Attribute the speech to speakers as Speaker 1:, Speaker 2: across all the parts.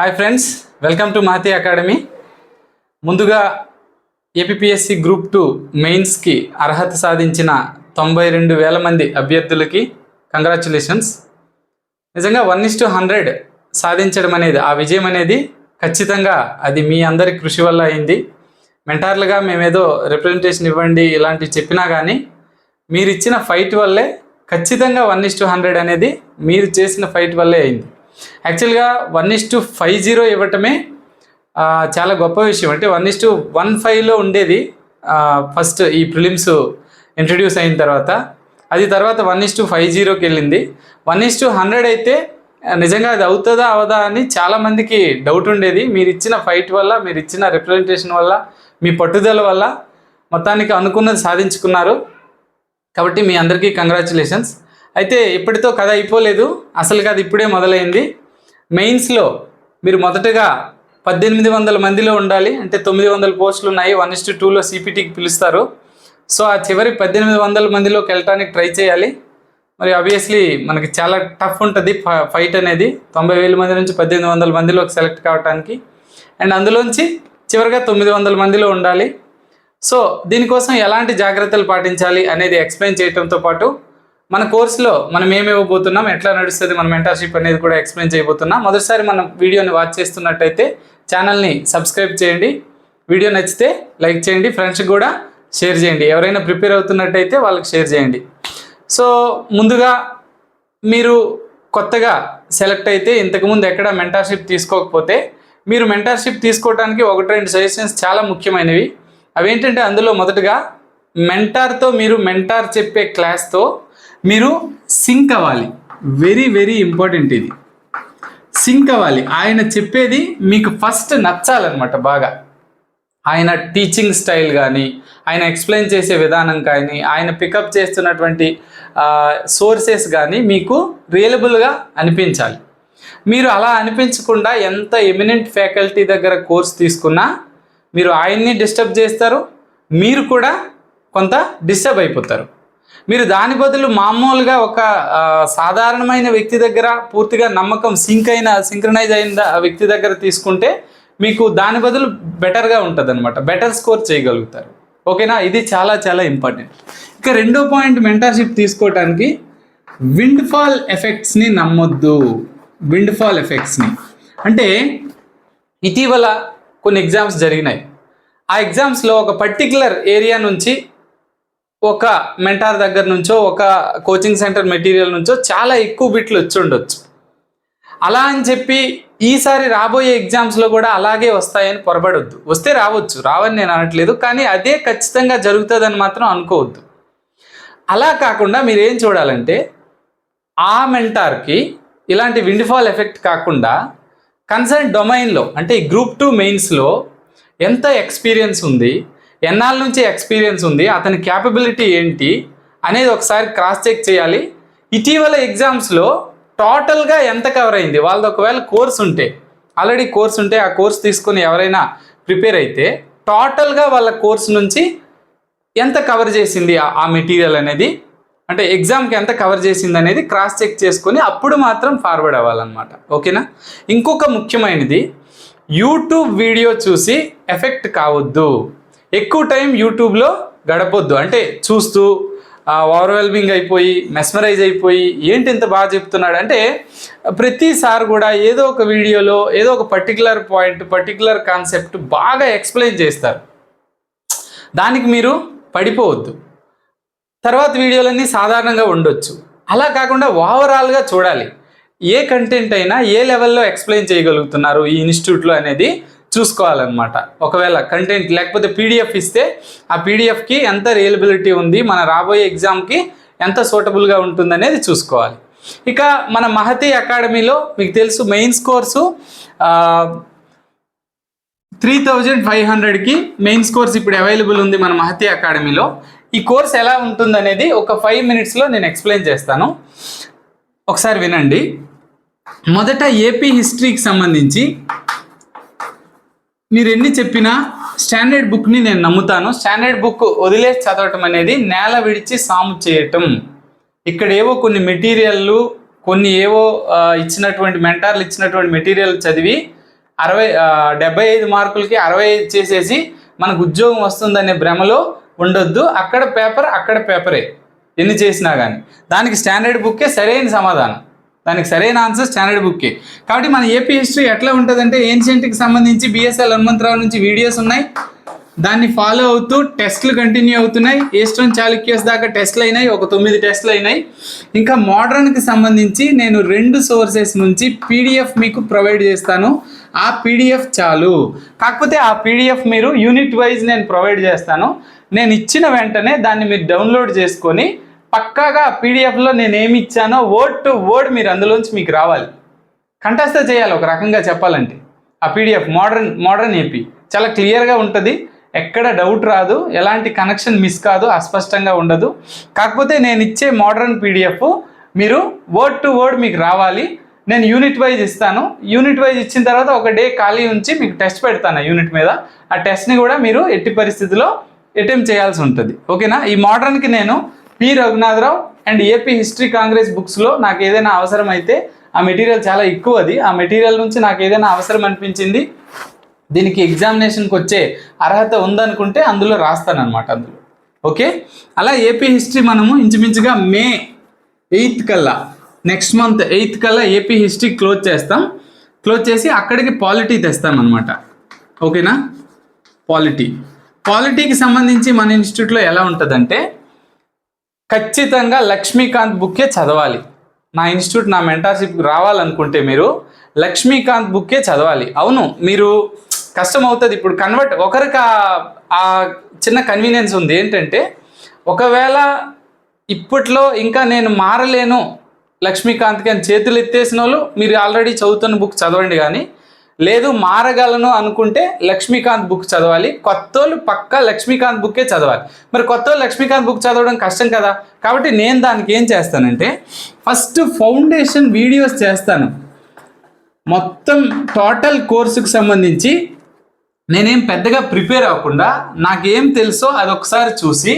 Speaker 1: Hi friends welcome to Mahathi academy ముందుగా APSC group two మెయిన్స్కి అర్హత సాధించిన తొంభై రెండు వేల మంది అభ్యర్థులకి కంగ్రాచులేషన్స్ నిజంగా వన్ ఇస్ టు హండ్రెడ్ సాధించడం అనేది ఆ విజయం అనేది ఖచ్చితంగా అది మీ అందరి కృషి వల్ల అయింది. మెంటార్లుగా మేమేదో రిప్రజెంటేషన్ ఇవ్వండి ఇలాంటివి చెప్పినా కానీ మీరు ఇచ్చిన ఫైట్ వల్లే ఖచ్చితంగా వన్ ఇస్ టు హండ్రెడ్ అనేది మీరు చేసిన ఫైట్ వల్లే అయింది. యాక్చువల్గా one is to five zero ఇవ్వటమే చాలా గొప్ప విషయం. అంటే వన్ ఇస్ టు వన్ ఫైవ్లో ఉండేది ఫస్ట్ ఈ ప్రిలిమ్స్ ఇంట్రడ్యూస్ అయిన తర్వాత. అది తర్వాత వన్ ఇస్ టు ఫైవ్ జీరోకి వెళ్ళింది. వన్ ఇస్ టు హండ్రెడ్ అయితే నిజంగా అది అవుతుందా అవదా అని చాలామందికి డౌట్ ఉండేది. మీరు ఇచ్చిన ఫైట్ వల్ల మీరు ఇచ్చిన రిప్రజెంటేషన్ వల్ల మీ పట్టుదల వల్ల మొత్తానికి అనుకున్నది సాధించుకున్నారు. కాబట్టి మీ అందరికీ కంగ్రాచులేషన్స్ అయితే ఇప్పటితో కథ అయిపోలేదు. అసలు కథ ఇప్పుడే మొదలైంది. మెయిన్స్లో మీరు మొదటగా పద్దెనిమిది వందల మందిలో ఉండాలి. అంటే తొమ్మిది వందల పోస్టులు ఉన్నాయి. వన్ ఇస్ టూలో సిపిటీకి పిలుస్తారు. సో ఆ చివరి పద్దెనిమిది వందల మందిలోకి వెళ్ళటానికి ట్రై చేయాలి. మరి ఆబ్వియస్లీ మనకి చాలా టఫ్ ఉంటుంది ఫైట్ అనేది. తొంభై వేల మంది నుంచి పద్దెనిమిది వందల మందిలోకి సెలెక్ట్ కావడానికి అండ్ అందులోంచి చివరిగా తొమ్మిది వందల మందిలో ఉండాలి. సో దీనికోసం ఎలాంటి జాగ్రత్తలు పాటించాలి అనేది ఎక్స్ప్లెయిన్ చేయడంతో పాటు మన కోర్సులో మనం ఏమి ఇవ్వబోతున్నాం ఎట్లా నడుస్తుంది మన మెంటర్షిప్ అనేది కూడా ఎక్స్ప్లెయిన్ చేయబోతున్నాం. మొదటిసారి మనం వీడియోని వాచ్ చేస్తున్నట్టయితే ఛానల్ని సబ్స్క్రైబ్ చేయండి. వీడియో నచ్చితే లైక్ చేయండి ఫ్రెండ్స్కి కూడా షేర్ చేయండి. ఎవరైనా ప్రిపేర్ అవుతున్నట్టయితే వాళ్ళకి షేర్ చేయండి. సో ముందుగా మీరు కొత్తగా సెలెక్ట్ అయితే ఇంతకుముందు ఎక్కడ మెంటర్షిప్ తీసుకోకపోతే మీరు మెంటర్షిప్ తీసుకోవడానికి ఒకటి రెండు సజెషన్స్ చాలా ముఖ్యమైనవి. అవేంటంటే అందులో మొదటగా మెంటార్తో మీరు మెంటార్ చెప్పే క్లాస్తో మీరు సింక్ అవ్వాలి. వెరీ వెరీ ఇంపార్టెంట్ ఇది. సింక్ అవ్వాలి. ఆయన చెప్పేది మీకు ఫస్ట్ నచ్చాలన్నమాట బాగా. ఆయన టీచింగ్ స్టైల్ కానీ ఆయన ఎక్స్ప్లెయిన్ చేసే విధానం కానీ ఆయన పికప్ చేస్తున్నటువంటి సోర్సెస్ కానీ మీకు రియలబుల్గా అనిపించాలి. మీరు అలా అనిపించకుండా ఎంత ఎమినెంట్ ఫ్యాకల్టీ దగ్గర కోర్స్ తీసుకున్నా మీరు ఆయన్ని డిస్టర్బ్ చేస్తారు. మీరు కూడా కొంత డిస్టర్బ్ అయిపోతారు. మీరు దాని బదులు మామూలుగా ఒక సాధారణమైన వ్యక్తి దగ్గర పూర్తిగా నమ్మకం సింక్ అయిన సింక్రనైజ్ అయిన వ్యక్తి దగ్గర తీసుకుంటే మీకు దాని బదులు బెటర్గా ఉంటుంది అనమాట బెటర్ స్కోర్ చేయగలుగుతారు. ఓకేనా? ఇది చాలా చాలా ఇంపార్టెంట్ ఇక రెండో పాయింట్ మెంటర్షిప్ తీసుకోవటానికి విండ్ఫాల్ ఎఫెక్ట్స్ని నమ్మొద్దు. విండ్ఫాల్ ఎఫెక్ట్స్ని అంటే ఇటీవల కొన్ని ఎగ్జామ్స్ జరిగినాయి. ఆ ఎగ్జామ్స్లో ఒక పర్టికులర్ ఏరియా నుంచి ఒక మెంటార్ దగ్గర నుంచో ఒక కోచింగ్ సెంటర్ మెటీరియల్ నుంచో చాలా ఎక్కువ బిట్లు వచ్చి ఉండొచ్చు. అలా అని చెప్పి ఈసారి రాబోయే ఎగ్జామ్స్లో కూడా అలాగే వస్తాయని పొరబడొద్దు. వస్తే రావచ్చు రావని నేను అనట్లేదు కానీ అదే ఖచ్చితంగా జరుగుతుందని మాత్రం అనుకోవద్దు. అలా కాకుండా మీరు ఏం చూడాలంటే ఆ మెంటార్కి ఇలాంటి విండ్ఫాల్ ఎఫెక్ట్ కాకుండా కన్సర్న్ డొమైన్లో అంటే ఈ గ్రూప్ టూ మెయిన్స్లో ఎంత ఎక్స్పీరియన్స్ ఉంది ఎన్నాళ్ళ నుంచి ఎక్స్పీరియన్స్ ఉంది అతని క్యాపబిలిటీ ఏంటి అనేది ఒకసారి క్రాస్ చెక్ చేయాలి. ఇటీవల ఎగ్జామ్స్లో టోటల్గా ఎంత కవర్ అయింది? వాళ్ళది ఒకవేళ కోర్స్ ఉంటే ఆల్రెడీ కోర్స్ ఉంటే ఆ కోర్స్ తీసుకొని ఎవరైనా ప్రిపేర్ అయితే టోటల్గా వాళ్ళ కోర్స్ నుంచి ఎంత కవర్ చేసింది ఆ- ఆ మెటీరియల్ అనేది? అంటే ఎగ్జామ్కి ఎంత కవర్ చేసింది అనేది క్రాస్ చెక్ చేసుకొని అప్పుడు మాత్రం ఫార్వర్డ్ అవ్వాలన్నమాట. ఓకేనా? ఇంకొక ముఖ్యమైనది యూట్యూబ్ వీడియో చూసి ఎఫెక్ట్ కావద్దు. ఎక్కువ టైం యూట్యూబ్లో గడపొద్దు. అంటే చూస్తూ ఓవర్వెల్మింగ్ అయిపోయి మెస్మరైజ్ అయిపోయి ఏంటి ఇంత బాగా చెప్తున్నాడు? అంటే ప్రతిసారి కూడా ఏదో ఒక వీడియోలో ఏదో ఒక పర్టికులర్ పాయింట్ పర్టికులర్ కాన్సెప్ట్ బాగా ఎక్స్ప్లెయిన్ చేస్తారు. దానికి మీరు పడిపోవద్దు. తర్వాత వీడియోలన్నీ సాధారణంగా ఉండొచ్చు. అలా కాకుండా ఓవరాల్గా చూడాలి. ఏ కంటెంట్ అయినా ఏ లెవెల్లో ఎక్స్ప్లెయిన్ చేయగలుగుతున్నారు ఈ ఇన్స్టిట్యూట్లో అనేది చూసుకోవాలన్నమాట. ఒకవేళ కంటెంట్ లేకపోతే పీడిఎఫ్ ఇస్తే ఆ పీడిఎఫ్కి ఎంత రియలబిలిటీ ఉంది మన రాబోయే ఎగ్జామ్కి ఎంత సూటబుల్గా ఉంటుంది అనేది చూసుకోవాలి. ఇక మన మహతి అకాడమీలో మీకు తెలుసు mains course three thousand five హండ్రెడ్కి మెయిన్స్ కోర్స్ ఇప్పుడు అవైలబుల్ ఉంది మన మహతి అకాడమీలో ఈ కోర్స్ ఎలా ఉంటుంది అనేది ఒక ఫైవ్ మినిట్స్లో నేను ఎక్స్ప్లెయిన్ చేస్తాను. ఒకసారి వినండి. మొదట ఏపీ హిస్టరీకి సంబంధించి మీరు ఎన్ని చెప్పినా స్టాండర్డ్ బుక్ని నేను నమ్ముతాను. స్టాండర్డ్ బుక్ వదిలేసి చదవటం అనేది నేల విడిచి సాము చేయటం. ఇక్కడ ఏవో కొన్ని మెటీరియల్లు కొన్ని ఏవో ఇచ్చినటువంటి మెంటార్లు ఇచ్చినటువంటి మెటీరియల్ చదివి అరవై డెబ్బై ఐదు మార్కులకి అరవై ఐదు చేసేసి మనకు ఉద్యోగం వస్తుందనే భ్రమలో ఉండొద్దు. అక్కడ పేపర్ అక్కడ పేపరే. ఎన్ని చేసినా కానీ దానికి స్టాండర్డ్ బుక్కే సరైన సమాధానం. దానికి సరైన ఆన్సర్ స్టాండర్డ్ బుక్కే. కాబట్టి మన ఏపీ హిస్టరీ ఎట్లా ఉంటుందంటే ఏన్షియంట్కి సంబంధించి బిఎస్ఎల్ హనుమంతరావు నుంచి వీడియోస్ ఉన్నాయి. దాన్ని ఫాలో అవుతూ టెస్ట్లు కంటిన్యూ అవుతున్నాయి. ఈస్టర్న్ చాలుక్యస్ దాకా టెస్ట్లు అయినాయి ఒక తొమ్మిది టెస్ట్లు అయినాయి. ఇంకా మోడర్న్కి సంబంధించి నేను రెండు సోర్సెస్ నుంచి పీడిఎఫ్ మీకు ప్రొవైడ్ చేస్తాను. ఆ పీడిఎఫ్ చాలు. కాకపోతే ఆ పీడిఎఫ్ మీరు యూనిట్ వైజ్ నేను ప్రొవైడ్ చేస్తాను. నేను ఇచ్చిన వెంటనే దాన్ని మీరు డౌన్లోడ్ చేసుకొని పక్కాగా పీడిఎఫ్లో నేను ఏమి ఇచ్చానో వర్డ్ టు వర్డ్ మీరు అందులోంచి మీకు రావాలి. కంఠస్థ చేయాలి ఒక రకంగా చెప్పాలంటే. ఆ పీడిఎఫ్ మోడర్న్ మోడర్న్ ఏపీ చాలా క్లియర్గా ఉంటుంది. ఎక్కడ డౌట్ రాదు ఎలాంటి కనెక్షన్ మిస్ కాదు అస్పష్టంగా ఉండదు. కాకపోతే నేను ఇచ్చే మోడర్న్ పీడిఎఫ్ మీరు వర్డ్ టు వర్డ్ మీకు రావాలి. నేను యూనిట్ వైజ్ ఇస్తాను. యూనిట్ వైజ్ ఇచ్చిన తర్వాత ఒక డే ఖాళీ ఉంచి మీకు టెస్ట్ పెడతాను ఆ యూనిట్ మీద. ఆ టెస్ట్ని కూడా మీరు ఎట్టి పరిస్థితిలో అటెంప్ట్ చేయాల్సి ఉంటుంది. ఓకేనా ఈ మోడర్న్కి నేను P Raghunatha Rao and AP history congress బుక్స్లో నాకు ఏదైనా అవసరం అయితే ఆ మెటీరియల్ చాలా ఎక్కువ అది ఆ మెటీరియల్ నుంచి నాకు ఏదైనా అవసరం అనిపించింది దీనికి ఎగ్జామినేషన్కి వచ్చే అర్హత ఉందనుకుంటే అందులో రాస్తానమాట అందులో. ఓకే? అలా ఏపీ హిస్టరీ మనము ఇంచుమించుగా మే ఎయిత్ కల్లా నెక్స్ట్ మంత్ ఎయిత్ కల్లా ఏపీ హిస్టరీ క్లోజ్ చేస్తాం. క్లోజ్ చేసి అక్కడికి పాలిటీ తెస్తాం అనమాట ఓకేనా? పాలిటీ. పాలిటీకి సంబంధించి మన ఇన్స్టిట్యూట్లో ఎలా ఉంటుందంటే ఖచ్చితంగా లక్ష్మీకాంత్ బుక్కే చదవాలి. నా ఇన్స్టిట్యూట్ నా మెంటార్షిప్కి రావాలనుకుంటే మీరు లక్ష్మీకాంత్ బుక్కే చదవాలి. అవును మీరు కష్టం అవుతుంది ఇప్పుడు కన్వర్ట్ ఒకరికి ఆ- ఆ చిన్న కన్వీనియన్స్ ఉంది ఏంటంటే ఒకవేళ ఇప్పట్లో ఇంకా నేను మారలేను లక్ష్మీకాంత్కి అని చేతులు ఎత్తేసిన వాళ్ళు మీరు ఆల్రెడీ చదువుతున్న బుక్ చదవండి కానీ లేదు మారగలను అనుకుంటే లక్ష్మీకాంత్ బుక్ చదవాలి. కొత్తోళ్ళు పక్కా లక్ష్మీకాంత్ బుక్కే చదవాలి. మరి కొత్తోళ్ళు లక్ష్మీకాంత్ బుక్ చదవడం కష్టం కదా? కాబట్టి నేను దానికి ఏం చేస్తానంటే ఫస్ట్ ఫౌండేషన్ వీడియోస్ చేస్తాను. మొత్తం టోటల్ కోర్సుకు సంబంధించి నేనేం పెద్దగా ప్రిపేర్ అవ్వకుండా నాకేం తెలుసో అది ఒకసారి చూసి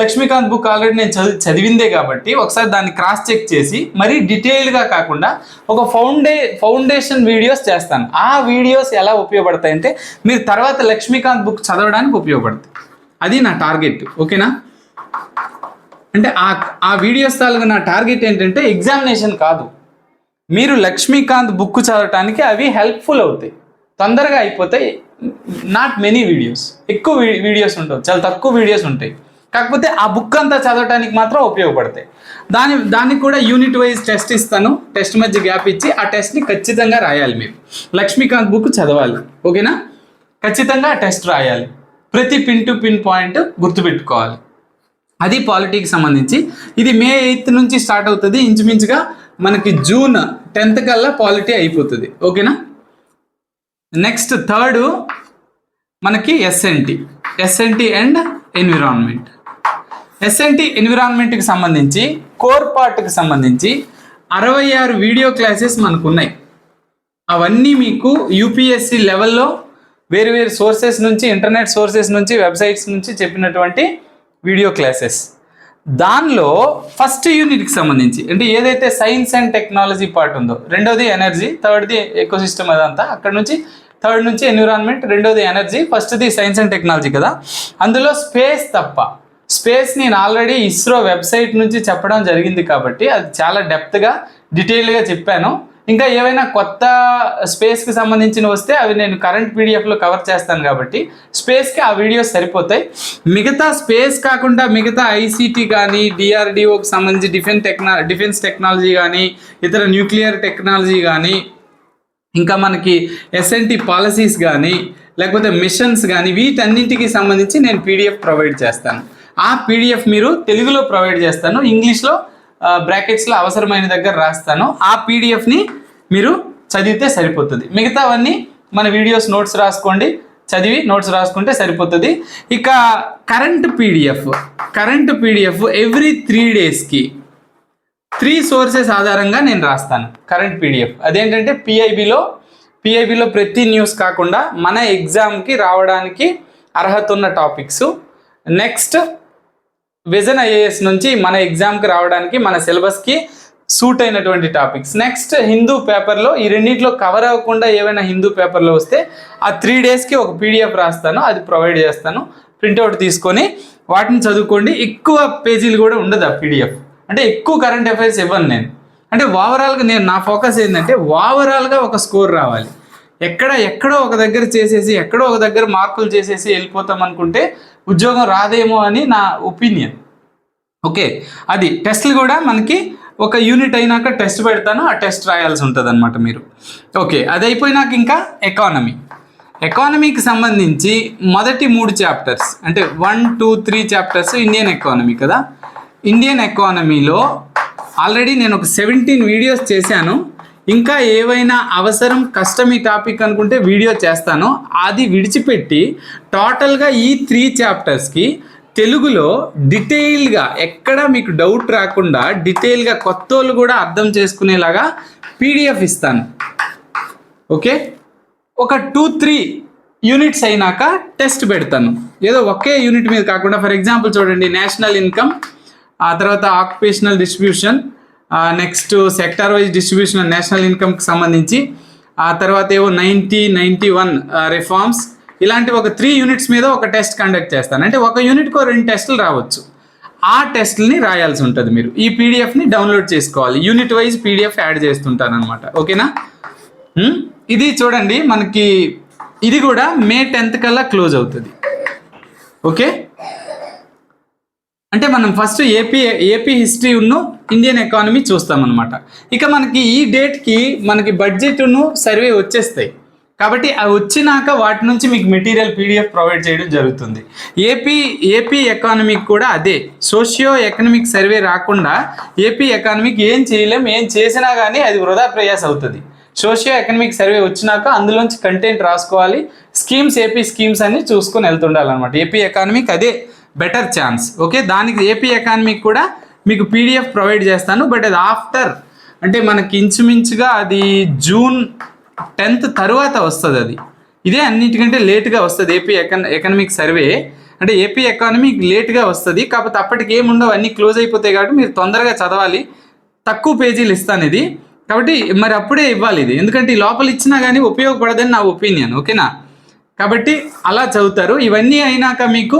Speaker 1: లక్ష్మీకాంత్ బుక్ ఆల్రెడీ నేను చదివి చదివిందే కాబట్టి ఒకసారి దాన్ని క్రాస్ చెక్ చేసి మరీ డీటెయిల్గా కాకుండా ఒక ఫౌండే ఫౌండేషన్ వీడియోస్ చేస్తాను. ఆ వీడియోస్ ఎలా ఉపయోగపడతాయంటే మీరు తర్వాత లక్ష్మీకాంత్ బుక్ చదవడానికి ఉపయోగపడతాయి. అది నా టార్గెట్ ఓకేనా? అంటే ఆ ఆ వీడియోస్ తాలూకు నా టార్గెట్ ఏంటంటే ఎగ్జామినేషన్ కాదు. మీరు లక్ష్మీకాంత్ బుక్ చదవటానికి అవి హెల్ప్ఫుల్ అవుతాయి. తొందరగా అయిపోతాయి. నాట్ మెనీ వీడియోస్ ఎక్కువ వీడియోస్ ఉండవు. చాలా తక్కువ వీడియోస్ ఉంటాయి. కాకపోతే ఆ బుక్ అంతా చదవటానికి మాత్రం ఉపయోగపడతాయి. దాని దానికి కూడా యూనిట్ వైజ్ టెస్ట్ ఇస్తాను. టెస్ట్ మధ్య గ్యాప్ ఇచ్చి ఆ టెస్ట్ని ఖచ్చితంగా రాయాలి మీరు లక్ష్మీకాంత్ బుక్ చదవాలి. ఓకేనా? ఖచ్చితంగా ఆ టెస్ట్ రాయాలి. ప్రతి పిన్ టు పిన్ పాయింట్ గుర్తుపెట్టుకోవాలి. అది పాలిటీకి సంబంధించి. ఇది మే ఎయిత్ నుంచి స్టార్ట్ అవుతుంది. ఇంచుమించుగా మనకి జూన్ టెన్త్ కల్లా పాలిటీ అయిపోతుంది. ఓకేనా? నెక్స్ట్ థర్డ్ మనకి SNT. SNT and environment. SNT ఎన్విరాన్మెంట్కి సంబంధించి కోర్ పార్ట్కి సంబంధించి అరవై ఆరు వీడియో క్లాసెస్ మనకు ఉన్నాయి అవన్నీ మీకు యూపీఎస్సి లెవెల్లో వేరు వేరు సోర్సెస్ నుంచి ఇంటర్నెట్ సోర్సెస్ నుంచి వెబ్సైట్స్ నుంచి చెప్పినటువంటి వీడియో క్లాసెస్ దానిలో ఫస్ట్ యూనిట్కి సంబంధించి అంటే ఏదైతే సైన్స్ అండ్ టెక్నాలజీ పార్ట్ ఉందో రెండోది ఎనర్జీ థర్డ్ది ఎకోసిస్టమ్ అదంతా అక్కడ నుంచి థర్డ్ నుంచి ఎన్విరాన్మెంట్ రెండోది ఎనర్జీ ఫస్ట్ది సైన్స్ అండ్ టెక్నాలజీ కదా. అందులో స్పేస్ తప్ప స్పేస్ నేను ఆల్రెడీ ఇస్రో వెబ్సైట్ నుంచి చెప్పడం జరిగింది కాబట్టి అది చాలా డెప్త్గా డీటెయిల్గా చెప్పాను. ఇంకా ఏవైనా కొత్త స్పేస్కి సంబంధించిన వస్తే అవి నేను కరెంట్ పీడిఎఫ్లో కవర్ చేస్తాను కాబట్టి స్పేస్కి ఆ వీడియోస్ సరిపోతాయి. మిగతా స్పేస్ కాకుండా మిగతా ఐసీటీ కానీ డిఆర్డిఓకి సంబంధించి డిఫెన్స్ టెక్నా డిఫెన్స్ టెక్నాలజీ కానీ ఇతర న్యూక్లియర్ టెక్నాలజీ కానీ ఇంకా మనకి ఎస్ఎన్టీ పాలసీస్ కానీ లేకపోతే మిషన్స్ కానీ వీటన్నింటికి సంబంధించి నేను పీడిఎఫ్ ప్రొవైడ్ చేస్తాను. ఆ పీడిఎఫ్ మీరు తెలుగులో ప్రొవైడ్ చేస్తాను ఇంగ్లీష్లో బ్రాకెట్స్లో అవసరమైన దగ్గర రాస్తాను. ఆ పీడిఎఫ్ని మీరు చదివితే సరిపోతుంది. మిగతావన్నీ మన వీడియోస్ నోట్స్ రాసుకోండి. చదివి నోట్స్ రాసుకుంటే సరిపోతుంది. ఇక current PDF current PDF every three డేస్కి త్రీ సోర్సెస్ ఆధారంగా నేను రాస్తాను. కరెంట్ పీడిఎఫ్ అదేంటంటే పిఐబిలో పిఐబిలో ప్రతి న్యూస్ కాకుండా మన ఎగ్జామ్కి రావడానికి అర్హత ఉన్న టాపిక్స్ నెక్స్ట్ విజన్ ఐఏఎస్ నుంచి మన ఎగ్జామ్కి రావడానికి మన సిలబస్కి సూట్ అయినటువంటి టాపిక్స్ నెక్స్ట్ హిందూ పేపర్లో ఈ రెండింటిలో కవర్ అవ్వకుండా ఏవైనా హిందూ పేపర్లో వస్తే ఆ త్రీ డేస్కి ఒక పీడిఎఫ్ రాస్తాను అది ప్రొవైడ్ చేస్తాను ప్రింట్అవుట్ తీసుకొని వాటిని చదువుకోండి. ఎక్కువ పేజీలు కూడా ఉండదు ఆ పీడిఎఫ్ అంటే ఎక్కువ కరెంట్ అఫైర్స్ ఇవ్వను నేను. అంటే ఓవరాల్గా నేను నా ఫోకస్ ఏంటంటే ఓవరాల్గా ఒక స్కోర్ రావాలి. ఎక్కడ ఎక్కడో ఒక దగ్గర చేసేసి ఎక్కడో ఒక దగ్గర మార్కులు చేసేసి వెళ్ళిపోతాం అనుకుంటే ఉద్యోగం రాదేమో అని నా ఒపీనియన్. ఓకే అది టెస్ట్లు కూడా మనకి ఒక యూనిట్ అయినాక టెస్ట్ పెడతాను ఆ టెస్ట్ రాయాల్సి ఉంటుంది అనమాట మీరు. ఓకే అది అయిపోయినాక ఇంకా ఎకానమీ. ఎకానమీకి సంబంధించి మొదటి మూడు చాప్టర్స్ అంటే one two three chapters Indian economy కదా? ఇండియన్ ఎకానమీలో ఆల్రెడీ నేను ఒక సెవెంటీన్ వీడియోస్ చేశాను. ఇంకా ఏవైనా అవసరం కష్టం ఈ టాపిక్ అనుకుంటే వీడియో చేస్తాను. అది విడిచిపెట్టి టోటల్గా ఈ త్రీ చాప్టర్స్కి తెలుగులో డీటెయిల్గా ఎక్కడ మీకు డౌట్ రాకుండా డీటెయిల్గా కొత్త వాళ్ళు కూడా అర్థం చేసుకునేలాగా పీడిఎఫ్ ఇస్తాను. ఓకే? ఒక టూ త్రీ యూనిట్స్ అయినాక టెస్ట్ పెడతాను. ఏదో ఒకే యూనిట్ మీద కాకుండా ఫర్ ఎగ్జాంపుల్ చూడండి నేషనల్ ఇన్కమ్ ఆ తర్వాత occupational distribution next sector wise distribution national ఇన్కమ్కి సంబంధించి ఆ తర్వాత ఏవో నైంటీ నైంటీ వన్ రిఫార్మ్స్ ఇలాంటి ఒక త్రీ యూనిట్స్ మీద ఒక టెస్ట్ కండక్ట్ చేస్తాను. అంటే ఒక యూనిట్కి ఒక రెండు టెస్టులు రావచ్చు. ఆ టెస్ట్ని రాయాల్సి ఉంటుంది మీరు. ఈ పీడిఎఫ్ని డౌన్లోడ్ చేసుకోవాలి. యూనిట్ వైజ్ పీడిఎఫ్ యాడ్ చేస్తుంటాను అనమాట ఓకేనా? ఇది చూడండి మనకి ఇది కూడా మే టెన్త్ కల్లా క్లోజ్ అవుతుంది. ఓకే? అంటే మనం ఫస్ట్ ఏపీ ఏపీ హిస్టరీ ఉన్ను ఇండియన్ ఎకానమీ చూస్తామన్నమాట. ఇక మనకి ఈ డేట్కి మనకి బడ్జెట్ను సర్వే వచ్చేస్తాయి. కాబట్టి అవి వచ్చినాక వాటి నుంచి మీకు మెటీరియల్ పీడిఎఫ్ ప్రొవైడ్ చేయడం జరుగుతుంది. ఏపీ ఏపీ ఎకానమీకి కూడా అదే. సోషియో ఎకనమిక్ సర్వే రాకుండా ఏపీ ఎకానమీకి ఏం చేయలేం ఏం చేసినా కానీ అది వృధా ప్రయాస అవుతుంది. సోషియో ఎకనమిక్ సర్వే వచ్చినాక అందులోంచి కంటెంట్ రాసుకోవాలి. స్కీమ్స్ ఏపీ స్కీమ్స్ అన్ని చూసుకొని వెళ్తుండాలన్నమాట. ఏపీ ఎకానమీకి అదే బెటర్ ఛాన్స్ ఓకే దానికి ఏపీ ఎకానమీకి కూడా మీకు పీడిఎఫ్ ప్రొవైడ్ చేస్తాను బట్ అది ఆఫ్టర్ అంటే మనకి ఇంచుమించుగా అది జూన్ టెన్త్ తర్వాత వస్తుంది అది. ఇదే అన్నిటికంటే లేట్గా వస్తుంది ఏపీ ఎకన్ ఎకనమిక్ సర్వే అంటే ఏపీ ఎకానమీ లేట్గా వస్తుంది కాకపోతే అప్పటికి ఏముండవు అన్నీ క్లోజ్ అయిపోతాయి కాబట్టి మీరు తొందరగా చదవాలి. తక్కువ పేజీలు ఇస్తాను ఇది. కాబట్టి మరి అప్పుడే ఇవ్వాలి ఇది. ఎందుకంటే ఈ లోపల ఇచ్చినా కానీ ఉపయోగపడదని నా ఒపీనియన్ ఓకేనా? కాబట్టి అలా చదువుతారు. ఇవన్నీ అయినాక మీకు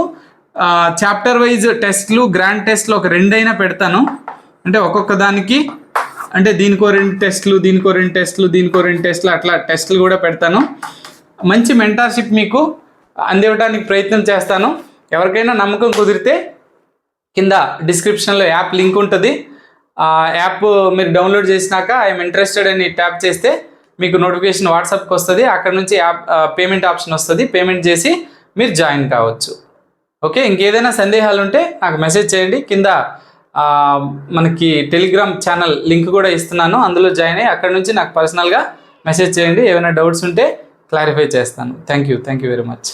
Speaker 1: చాప్టర్ వైజ్ టెస్ట్లు గ్రాండ్ టెస్ట్లు ఒక రెండైనా పెడతాను. అంటే ఒక్కొక్క దానికి అంటే దీనికో రెండు టెస్ట్లు దీనికో రెండు టెస్ట్లు దీనికో రెండు టెస్ట్లు అట్లా టెస్ట్లు కూడా పెడతాను. మంచి మెంటార్షిప్ మీకు అందివ్వడానికి ప్రయత్నం చేస్తాను. ఎవరికైనా నమ్మకం కుదిరితే కింద డిస్క్రిప్షన్లో యాప్ లింక్ ఉంటుంది. ఆ యాప్ మీరు డౌన్లోడ్ చేసినాక ఐఎమ్ ఇంట్రెస్టెడ్ అని ట్యాప్ చేస్తే మీకు నోటిఫికేషన్ వాట్సాప్కి వస్తుంది. అక్కడ నుంచి యాప్ పేమెంట్ ఆప్షన్ వస్తుంది. పేమెంట్ చేసి మీరు జాయిన్ కావచ్చు. ఓకే ఇంకేదైనా సందేహాలు ఉంటే నాకు మెసేజ్ చేయండి. కింద మనకి టెలిగ్రామ్ ఛానల్ లింక్ కూడా ఇస్తున్నాను. అందులో జాయిన్ అయ్యి అక్కడ నుంచి నాకు పర్సనల్గా మెసేజ్ చేయండి. ఏమైనా డౌట్స్ ఉంటే క్లారిఫై చేస్తాను. Thank you thank you very much.